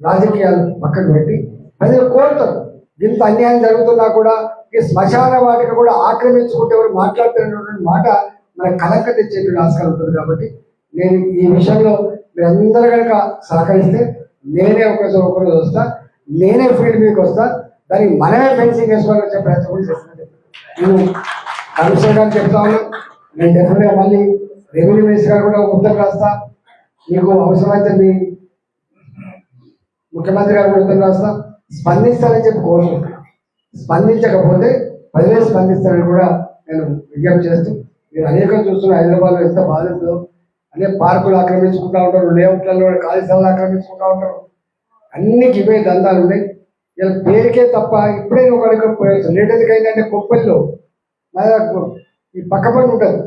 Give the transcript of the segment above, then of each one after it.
రాజకీయాలు పక్కకు పెట్టి ప్రజలు కోరుతారు. ఇంత అన్యాయం జరుగుతున్నా కూడా ఈ శ్మశాన వాటిని కూడా ఆక్రమించుకుంటే ఎవరు మాట్లాడుతున్నటువంటి మాట మన కలంక తెచ్చేటువంటి ఆస్కారం ఉంటుంది కాబట్టి నేను ఈ విషయంలో మీరందరూ కనుక సహకరిస్తే నేనే ఒకరోజు ఒకరోజు వస్తా నేనే ఫీల్డ్ మీకు వస్తా దానికి మనమే ఫెన్సింగ్ వేసుకోవాలని వచ్చే ప్రయత్నం కూడా చేస్తున్నాను నేను కమిషనర్ చెప్తా ఉన్నాను నేను డెఫినెట్గా మళ్ళీ రెవెన్యూ మినిస్టర్ గారు కూడా ఒక ఉత్తరం రాస్తా. మీకు అవసరమైతే మీ ముఖ్యమంత్రి గారు కూడా ఉత్తరం రాస్తా స్పందిస్తారని చెప్పి కోరుకుంటున్నాను స్పందించకపోతే ప్రజలే స్పందిస్తారని కూడా నేను విజ్ఞప్తి చేస్తూ మీరు అనేకం చూస్తున్న హైదరాబాద్లో ఎంత బాధితులు అనే పార్కులు ఆక్రమించుకుంటా ఉంటారు లేఅవుట్లలో ఖాళీ స్థలాలు ఆక్రమించుకుంటా ఉంటారు. అన్నికి ఇవే దందాలు ఉన్నాయి. ఇలా పేరుకే తప్ప ఇప్పుడే ఒక అడగకపోయారు లేటెందుకు అయిందంటే కొప్పల్లో ఈ పక్క పని ఉంటుంది.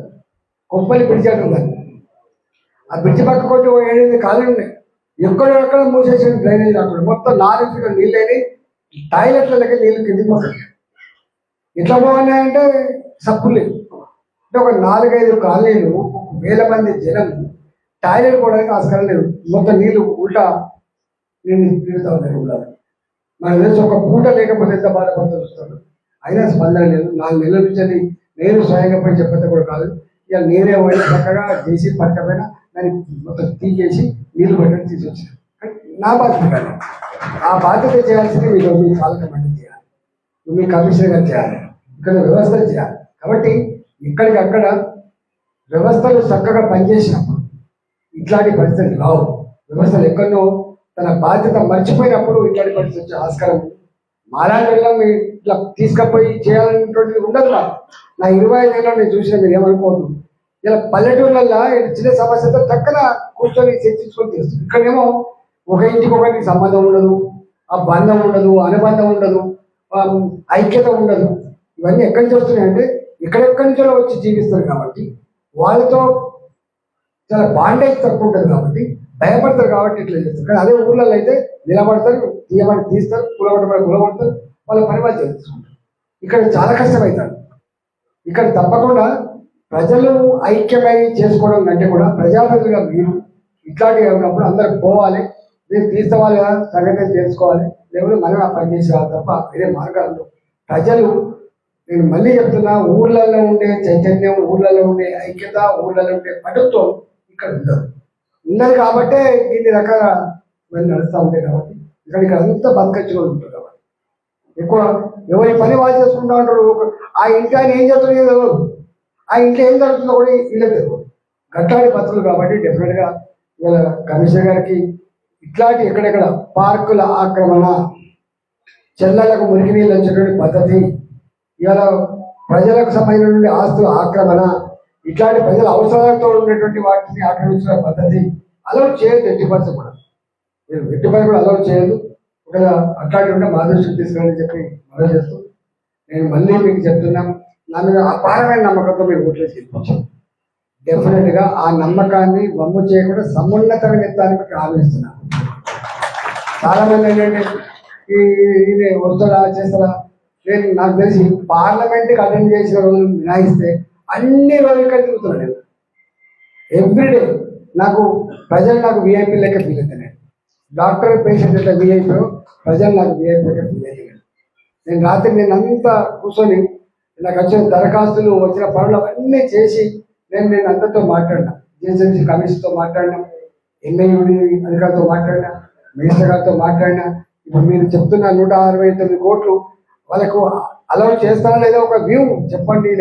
కొప్పలి బ్రిడ్జ్ అని ఆ బ్రిడ్జ్ పక్క కొట్టి ఓ ఏడెనిమిది కాళ్ళు ఉన్నాయి. ఎక్కడెక్కడ మూసేసిన డ్రైనేజ్ రాకుండా. మొత్తం నాలుగు నీళ్ళని నీళ్ళు అయినాయి టాయిలెట్లకి నీళ్ళు కింది పోతాయి ఎట్లా బాగున్నాయంటే సప్పులు లేవు. అంటే ఒక నాలుగైదు కాలనీలు వేల మంది జనం టాయిలెట్ పోవడానికి ఆస్కారం లేదు. మొత్తం నీళ్ళు ఉల్టా నేను తిరుగుతా ఉన్నాయి ఉండాలి నాకు తెలిసి ఒక పూట లేకపోతే ఎంత బాధపడుతూ చూస్తాను అయినా స్పందన లేదు. నాలుగు నెలల నుంచి నేను స్వయంగా పోయి చెప్పేది కూడా కాదు. ఇక నేనే పోయిన చక్కగా చేసి పట్టకపోయినా దాన్ని మొత్తం తీసేసి నీళ్ళు పట్టడం తీసుకొచ్చారు. కానీ నా బాధ్యత కాదు. ఆ బాధ్యత చేయాల్సింది మీరు మీ చాలా మండలి చేయాలి. మీ కమిషనర్ గారు చేయాలి. ఇక్కడ వ్యవస్థలు చేయాలి. కాబట్టి ఇక్కడికి అక్కడ వ్యవస్థలు చక్కగా పనిచేసినప్పుడు ఇట్లాంటి పరిస్థితులు రావు. వ్యవస్థలు ఎక్కడో తన బాధ్యత మర్చిపోయినప్పుడు ఇట్లాంటి పరిస్థితి వచ్చే ఆస్కారం ఉంది. మీ ఇట్లా తీసుకపోయి చేయాలనేటువంటిది ఉండదు నా ఇరవై ఐదు నేను చూసిన మీరు ఏమనుకోవద్దు. ఇలా పల్లెటూళ్ళల్లో ఈ చిన్న సమస్యతో టక్కన కూర్చొని చర్చించుకొని తెలుస్తుంది ఇక్కడేమో ఒక ఇంటికి ఒకరికి సంబంధం ఉండదు ఆ బంధం ఉండదు అనుబంధం ఉండదు ఐక్యత ఉండదు. ఇవన్నీ ఎక్కడి నుంచి వస్తున్నాయంటే ఎక్కడెక్కడి నుంచో వచ్చి జీవిస్తారు కాబట్టి వాళ్ళతో చాలా బాండేజ్ తక్కువ ఉంటుంది కాబట్టి భయపడతారు కాబట్టి ఇట్లా చేస్తారు. కానీ అదే ఊర్లలో అయితే నిలబడతారు తీయమని తీస్తారు కూలబడమని కూలబడతారు వాళ్ళ పని వాళ్ళు చేసుకుంటారు ఇక్కడ చాలా కష్టమవుతారు ఇక్కడ తప్పకుండా ప్రజలు ఐక్యమై చేసుకోవడం కంటే కూడా ప్రజాప్రతిగా మీరు ఇట్లాంటివి ఉన్నప్పుడు అందరు పోవాలి. మీరు తీసుకోవాలి కదా సంగతి తెలుసుకోవాలి లేకపోతే మనం ఆ పని చేసేవాళ్ళు తప్ప వేరే మార్గాలు ప్రజలు నేను మళ్ళీ చెప్తున్నా ఊర్లలో ఉండే చైతన్యం ఊర్లలో ఉండే ఐక్యత ఊర్లలో ఉండే పటుత్వం ఇక్కడ ఉండదు. ఉన్నది కాబట్టే దీన్ని రకాల మళ్ళీ నడుస్తూ ఉంటాయి కాబట్టి ఇక్కడ ఇక్కడ అంతా బతకచ్చు ఉంటుంది కాబట్టి. ఎక్కువ ఎవరి పని వాళ్ళు చేసుకుంటా ఉంటారు ఆ ఇంటి ఆయన ఏం చేస్తుందో ఆ ఇంట్లో ఏం జరుగుతుందో కూడా వీళ్ళకి తెలియదు. గట్లాంటి పద్ధతులు కాబట్టి డెఫినెట్గా ఇవాళ కమిషనర్ గారికి ఇట్లాంటి ఎక్కడెక్కడ పార్కుల ఆక్రమణ చెల్లలకు మురికి నీళ్ళు వచ్చేటువంటి పద్ధతి ఇవాళ ప్రజలకు సంబంధించినటువంటి ఆస్తుల ఆక్రమణ ఇట్లాంటి ప్రజల అవసరాలతో ఉన్నటువంటి వాటిని ఆక్రమించిన పద్ధతి అలౌట్ చేయదు ఎట్టి పరిస్థితి కూడా. మీరు ఎట్టి కూడా అలౌట్ చేయదు ఒకవేళ అట్లాంటి ఉంటే మా దృష్టికి తీసుకుని చెప్పి మనం చేస్తూ నేను మళ్ళీ మీకు చెప్తున్నాను నా మీద అపారమైన నమ్మకంతో మీరు ఓట్లు డెఫినెట్గా ఆ నమ్మకాన్ని వమ్ము చేయకుండా సమున్నతమైన ఎత్తానికి ఆలోచిస్తున్నాను చాలా మంది ఏంటంటే ఈ ఇది వస్తారా చేస్తారా నేను నాకు తెలిసి పార్లమెంట్కి అటెండ్ చేసిన రోజులు మినాయిస్తే అన్ని రోజులు ఇక్కడ తిరుగుతున్నాను నేను. ఎవ్రీడే నాకు ప్రజలు నాకు విఐపీ లెక్క ఫీల్ అవుతాను డాక్టర్ పేషెంట్ ఎట్లా విఐపీ ప్రజలు నాకు విఐపీ లెక్క ఫీల్ అయ్యాను నేను. రాత్రి నేను అంతా కూర్చొని నాకు వచ్చిన దరఖాస్తులు వచ్చిన పనులు అవన్నీ చేసి నేను నేను అందరితో మాట్లాడినా. జిహెచ్ఎంసీ కమిషన్తో మాట్లాడినా ఎంఏయుడి అధికారితో మాట్లాడినా మినిస్టర్ గారితో మాట్లాడినా. ఇప్పుడు మీరు చెప్తున్న నూట అరవై తొమ్మిది కోట్లు వాళ్ళకు అలౌ చేస్తారా లేదా ఒక వ్యూ చెప్పండి.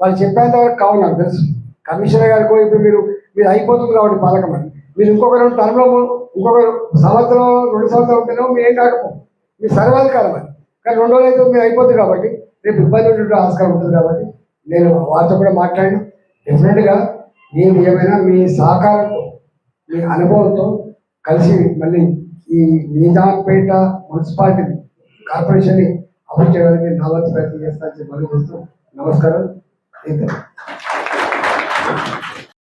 వాళ్ళు చెప్పేంత వరకు కావు నాకు తెలుసు. కమిషనర్ గారికి ఇప్పుడు మీరు మీరు అయిపోతుంది కాబట్టి పాలకం అని మీరు ఇంకొక రెండు టర్మ్లో ఇంకొక సంవత్సరం రెండు సంవత్సరాలు ఉంటేనే మీరు ఏం కాకపో మీ సర్వాధికారం అది. కానీ రెండు రోజులు అయితే మీరు అయిపోతుంది కాబట్టి రేపు ఇబ్బంది ఉండే ఆస్కారం ఉంటుంది కాబట్టి నేను వారితో కూడా మాట్లాడి డెఫినెట్గా నేను ఏమైనా మీ సహకారంతో మీ అనుభవంతో కలిసి మళ్ళీ ఈ నిజాంపేట మున్సిపాలిటీ కార్పొరేషన్ని అభివృద్ధి చేయడానికి నా వంతు ప్రయత్నం చేస్తానని మళ్ళీ చేస్తూ నమస్కారం. ఇద్దరు